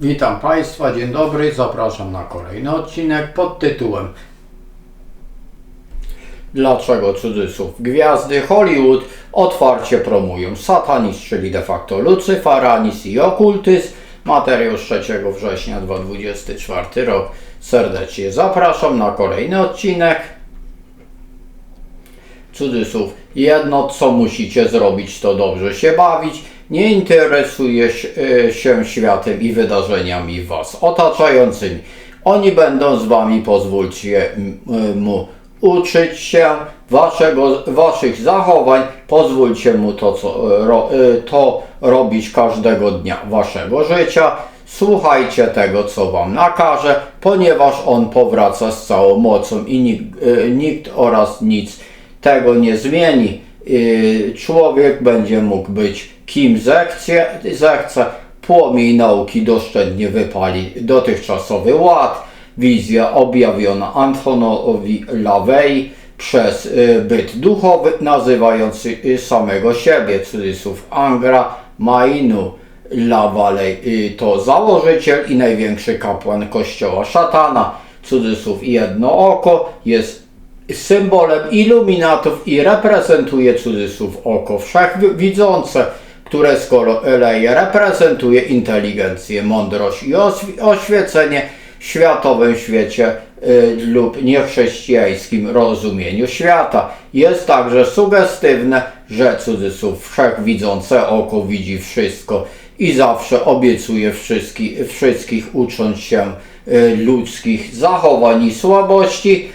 Witam Państwa, dzień dobry, zapraszam na kolejny odcinek pod tytułem Dlaczego cudzysłów gwiazdy Hollywood otwarcie promują satanizm, czyli de facto lucyfaranis i okultyzm? Materiał z 3 września 2024 rok. Serdecznie zapraszam na kolejny odcinek. Cudzysłów. Jedno, co musicie zrobić, to dobrze się bawić. Nie interesuje się, e, się światem i wydarzeniami Was otaczającymi. Oni będą z Wami, pozwólcie m- mu uczyć się waszego, Waszych zachowań. Pozwólcie mu to, co, e, ro, e, to robić każdego dnia Waszego życia. Słuchajcie tego, co Wam nakaże, ponieważ On powraca z całą mocą i nikt, e, nikt oraz nic tego nie zmieni. Człowiek będzie mógł być kim zechce, zechce. Płomień nauki doszczętnie wypali dotychczasowy ład. Wizja objawiona Antonowi Lavey przez y, byt duchowy nazywający samego siebie, cudzysłów Angra Mainu. Lavaley y, to założyciel i największy kapłan kościoła szatana. Cudzysłów jedno oko jest symbolem iluminatów i reprezentuje cudzysłów oko wszechwidzące, które z kolei reprezentuje inteligencję, mądrość i oświ- oświecenie w światowym świecie y, lub niechrześcijańskim rozumieniu świata. Jest także sugestywne, że cudzysłów wszechwidzące oko widzi wszystko i zawsze obiecuje wszystkich, wszystkich ucząc się y, ludzkich zachowań i słabości.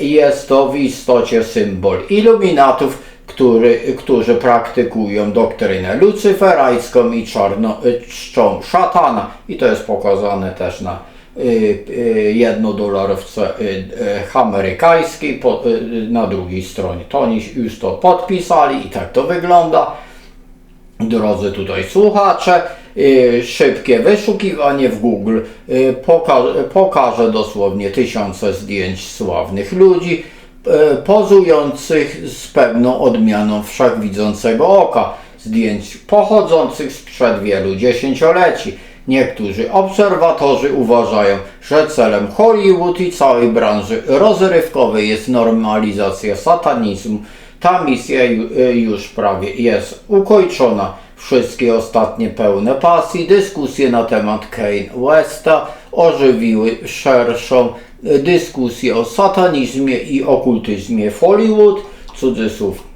Y, Jest to w istocie symbol iluminatów, który, którzy praktykują doktrynę lucyferajską i czarno, y, czczą szatana. I to jest pokazane też na y, y, jednodolarowce amerykańskiej po, na drugiej stronie. To oni już to podpisali i tak to wygląda. Drodzy tutaj słuchacze, szybkie wyszukiwanie w Google y, poka- pokaże dosłownie tysiące zdjęć sławnych ludzi pozujących z pewną odmianą wszechwidzącego oka, zdjęć pochodzących sprzed wielu dziesięcioleci. Niektórzy obserwatorzy uważają, że celem Hollywood i całej branży rozrywkowej jest normalizacja satanizmu. Ta misja y, już prawie jest ukończona. Wszystkie ostatnie pełne pasji dyskusje na temat Kane Westa ożywiły szerszą dyskusję o satanizmie i okultyzmie Hollywood. Cudzysłów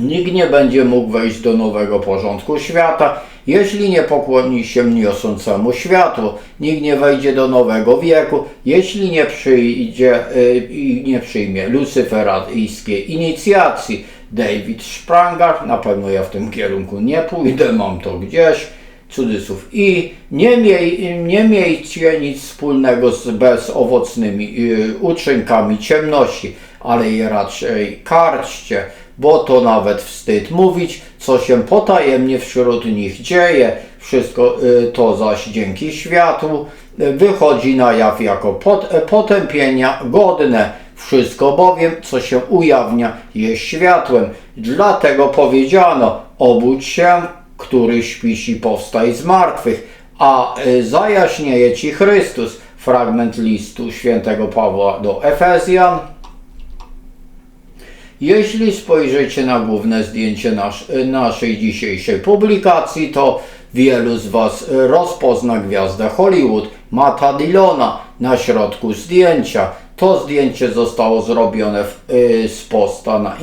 Nikt nie będzie mógł wejść do nowego porządku świata, jeśli nie pokłoni się niosącemu światło. Nikt nie wejdzie do nowego wieku, jeśli nie przyjdzie y, i nie przyjmie lucyferajskiej inicjacji. David Spranger, na pewno ja w tym kierunku nie pójdę, mam to gdzieś. Cudzysłów. I nie, miej, nie miejcie nic wspólnego z bezowocnymi y, uczynkami ciemności, ale je raczej karczcie, bo to nawet wstyd mówić, co się potajemnie wśród nich dzieje. Wszystko y, to zaś dzięki światłu y, wychodzi na jaw jako pot, potępienia godne. Wszystko bowiem, co się ujawnia, jest światłem. Dlatego powiedziano, obudź się, który śpisz i powstaj z martwych, a y, zajaśnieje Ci Chrystus. Fragment listu świętego Pawła do Efezjan. Jeśli spojrzycie na główne zdjęcie nasz, naszej dzisiejszej publikacji, to wielu z Was rozpozna gwiazdę Hollywood, Mata Dillona, na środku zdjęcia. To zdjęcie zostało zrobione w, y, z posta na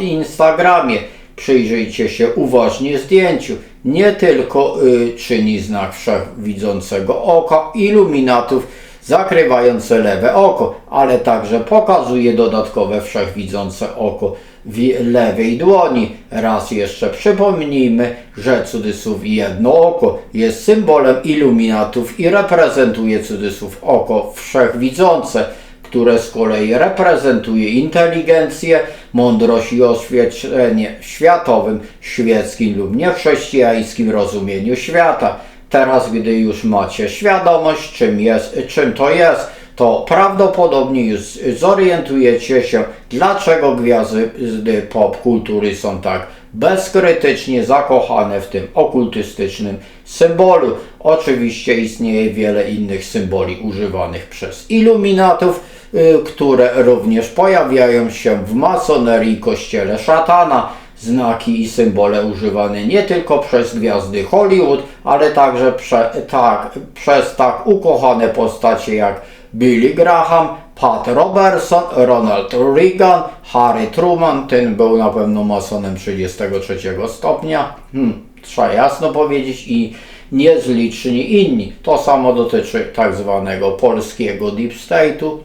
Instagramie. Przyjrzyjcie się uważnie zdjęciu. Nie tylko y, czyni znak wszechwidzącego oka, iluminatów, zakrywające lewe oko, ale także pokazuje dodatkowe wszechwidzące oko w lewej dłoni. Raz jeszcze przypomnijmy, że cudzysłów jedno oko jest symbolem iluminatów i reprezentuje cudzysłów oko wszechwidzące, które z kolei reprezentuje inteligencję, mądrość i oświecenie w światowym, świeckim lub niechrześcijańskim rozumieniu świata. Teraz, gdy już macie świadomość, czym, jest, czym to jest, to prawdopodobnie już zorientujecie się, dlaczego gwiazdy pop kultury są tak bezkrytycznie zakochane w tym okultystycznym symbolu. Oczywiście istnieje wiele innych symboli używanych przez iluminatów, y, które również pojawiają się w masonerii kościele szatana. Znaki i symbole używane nie tylko przez gwiazdy Hollywood, ale także prze, tak, przez tak ukochane postacie jak Billy Graham, Pat Robertson, Ronald Reagan, Harry Truman, ten był na pewno masonem 33 stopnia, hmm, trzeba jasno powiedzieć, i niezliczni inni. To samo dotyczy tak zwanego polskiego deep state'u,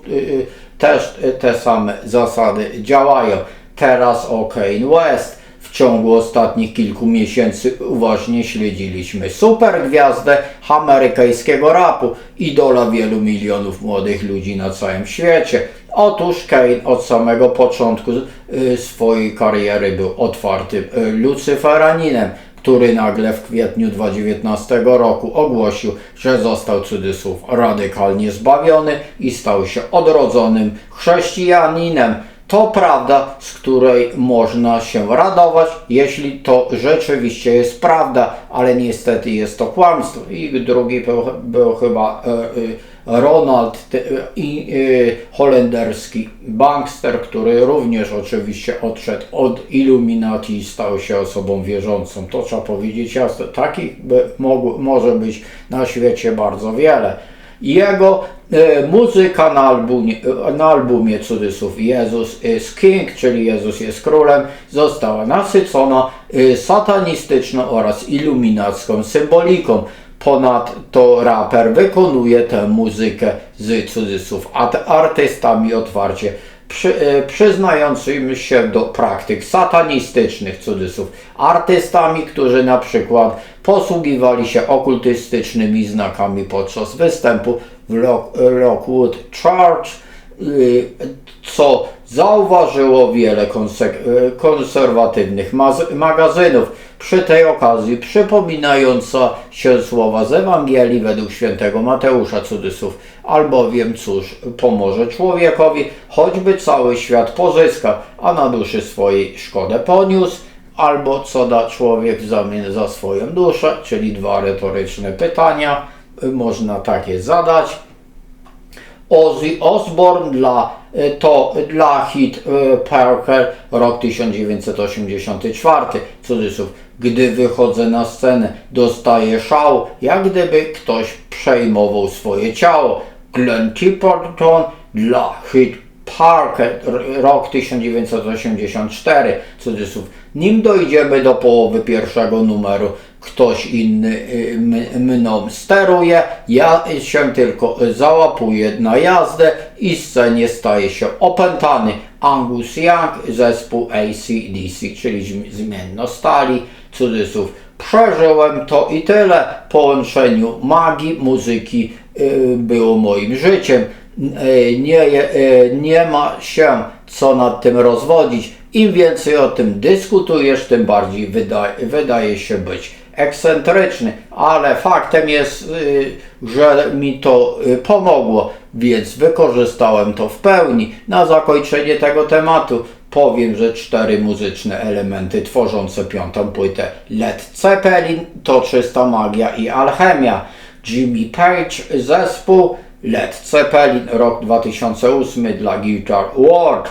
też y, te same zasady działają. Teraz o Kane West. Ciągu ostatnich kilku miesięcy uważnie śledziliśmy supergwiazdę amerykańskiego rapu, idola wielu milionów młodych ludzi na całym świecie. Otóż Kane od samego początku y, swojej kariery był otwartym y, lucyferaninem, który nagle w kwietniu 2019 roku ogłosił, że został cudzysłów radykalnie zbawiony i stał się odrodzonym chrześcijaninem. To prawda, z której można się radować, jeśli to rzeczywiście jest prawda, ale niestety jest to kłamstwo. I drugi był, był chyba e, e, Ronald e, holenderski bankster, który również oczywiście odszedł od Illuminati i stał się osobą wierzącą. To trzeba powiedzieć jasno. Takich może być na świecie bardzo wiele. Jego e, muzyka na albumie, na albumie cudzysłów Jezus is King, czyli Jezus jest królem, została nasycona e, satanistyczną oraz iluminacką symboliką. Ponadto raper wykonuje tę muzykę z cudzysłów artystami otwarcie przy, e, przyznającymi się do praktyk satanistycznych cudzysłów artystami, którzy na przykład posługiwali się okultystycznymi znakami podczas występu w Lockwood Church, y, co zauważyło wiele y, konserwatywnych magazynów. Przy tej okazji przypominająca się słowa z Ewangelii według świętego Mateusza cudzysłów, albowiem cóż pomoże człowiekowi, choćby cały świat pozyska, a na duszy swojej szkodę poniósł, albo co da człowiek zamian za swoją duszę, czyli dwa retoryczne pytania, można takie zadać. Ozzy Osbourne dla, to dla hit e, Parker rok 1984, cudzysłów, gdy wychodzę na scenę, dostaję szał, jak gdyby ktoś przejmował swoje ciało. Glenn Tipperton dla hit Parker, rok 1984, cudzysłów. Nim dojdziemy do połowy pierwszego numeru, ktoś inny y, mną steruje, ja się tylko załapuję na jazdę i scenie staje się opętany Angus Young, zespół ACDC, czyli zmienno stali, cudzysłów. Przeżyłem to i tyle. Połączeniu magii, muzyki było moim życiem. Y, nie, nie ma się co nad tym rozwodzić. Im więcej o tym dyskutujesz, tym bardziej wydaje, wydaje się być ekscentryczny, ale faktem jest, y, że mi to y, pomogło, więc wykorzystałem to w pełni. Na zakończenie tego tematu powiem, że cztery muzyczne elementy tworzące piątą płytę Led Zeppelin to czysta magia i alchemia. Jimmy Page, zespół Led Zeppelin, rok 2008 dla Guitar World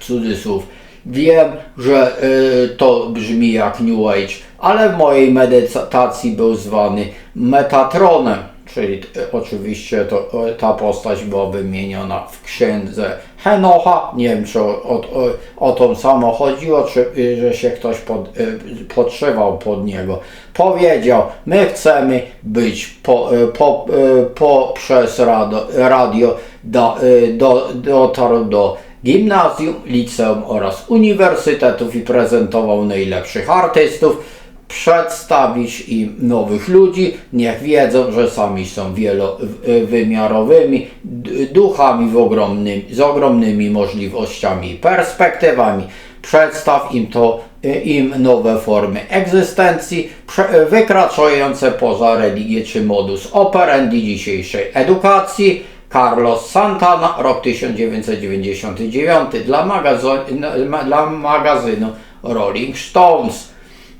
cudzysłów. Wiem, że y, to brzmi jak New Age, ale w mojej medytacji był zwany Metatronem, czyli oczywiście to, y, ta postać była wymieniona w księdze Henocha. Nie wiem, czy o, o, o tą samo chodziło, czy y, że się ktoś pod, y, podszywał pod niego. Powiedział, my chcemy być po, y, po, poprzez radio, radio do, do, dotarł do gimnazjum, liceum oraz uniwersytetów i prezentował najlepszych artystów, przedstawić im nowych ludzi, niech wiedzą, że sami są wielowymiarowymi duchami w ogromnym, z ogromnymi możliwościami i perspektywami. Przedstaw im to im nowe formy egzystencji, wykraczające poza religię czy modus operandi dzisiejszej edukacji, Carlos Santana, rok 1999, dla, magazynu, dla magazynu Rolling Stones.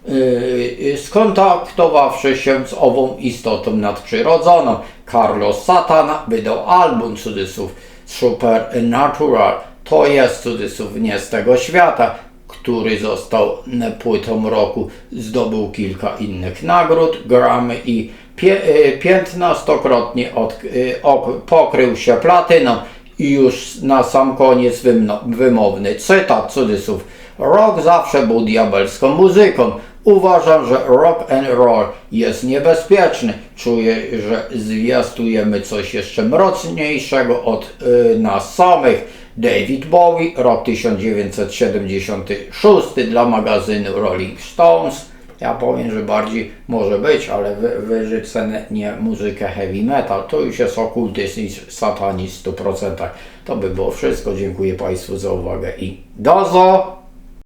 Yy, skontaktowawszy się z ową istotą nadprzyrodzoną, Carlos Satana wydał album cudzysłów Supernatural, to jest cudzysłów nie z tego świata, który został płytą roku, zdobył kilka innych nagród, Grammy i yy, piętnastokrotnie pokrył się platyną. I już na sam koniec wymowny cytat cudzysłów. Rock zawsze był diabelską muzyką. Uważam, że rock and roll jest niebezpieczny. Czuję, że zwiastujemy coś jeszcze mroczniejszego od y, nas samych. David Bowie, rok 1976 dla magazynu Rolling Stones. Ja powiem, że bardziej może być, ale wy, wyrzucę nie muzykę heavy metal. To już jest okultyzm i satanizm w 100%. To by było wszystko. Dziękuję Państwu za uwagę i do zo!